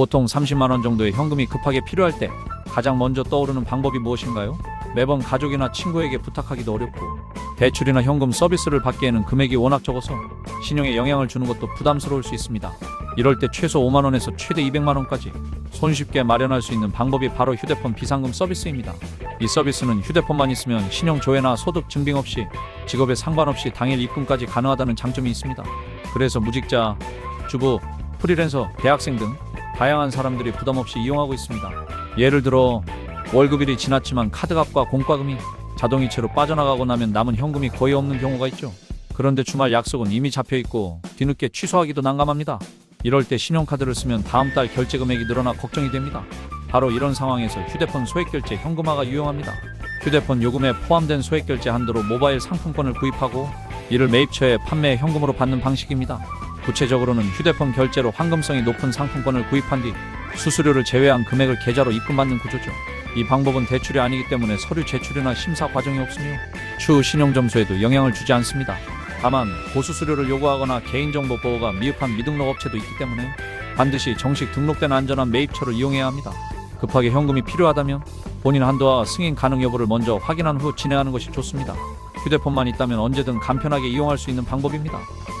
보통 30만 원 정도의 현금이 급하게 필요할 때 가장 먼저 떠오르는 방법이 무엇인가요? 매번 가족이나 친구에게 부탁하기도 어렵고 대출이나 현금 서비스를 받기에는 금액이 워낙 적어서 신용에 영향을 주는 것도 부담스러울 수 있습니다. 이럴 때 최소 5만 원에서 최대 200만 원까지 손쉽게 마련할 수 있는 방법이 바로 휴대폰 비상금 서비스입니다. 이 서비스는 휴대폰만 있으면 신용 조회나 소득 증빙 없이 직업에 상관없이 당일 입금까지 가능하다는 장점이 있습니다. 그래서 무직자, 주부, 프리랜서, 대학생 등 다양한 사람들이 부담 없이 이용하고 있습니다. 예를 들어 월급일이 지났지만 카드값과 공과금이 자동이체로 빠져나가고 나면 남은 현금이 거의 없는 경우가 있죠. 그런데 주말 약속은 이미 잡혀 있고 뒤늦게 취소하기도 난감합니다. 이럴 때 신용카드를 쓰면 다음 달 결제 금액이 늘어나 걱정이 됩니다. 바로 이런 상황에서 휴대폰 소액결제 현금화가 유용합니다. 휴대폰 요금에 포함된 소액결제 한도로 모바일 상품권을 구입하고 이를 매입처에 판매 현금으로 받는 방식입니다. 구체적으로는 휴대폰 결제로 환금성이 높은 상품권을 구입한 뒤 수수료를 제외한 금액을 계좌로 입금받는 구조죠. 이 방법은 대출이 아니기 때문에 서류 제출이나 심사 과정이 없으며 추후 신용 점수에도 영향을 주지 않습니다. 다만 고수수료를 요구하거나 개인정보 보호가 미흡한 미등록 업체도 있기 때문에 반드시 정식 등록된 안전한 매입처를 이용해야 합니다. 급하게 현금이 필요하다면 본인 한도와 승인 가능 여부를 먼저 확인한 후 진행하는 것이 좋습니다. 휴대폰만 있다면 언제든 간편하게 이용할 수 있는 방법입니다.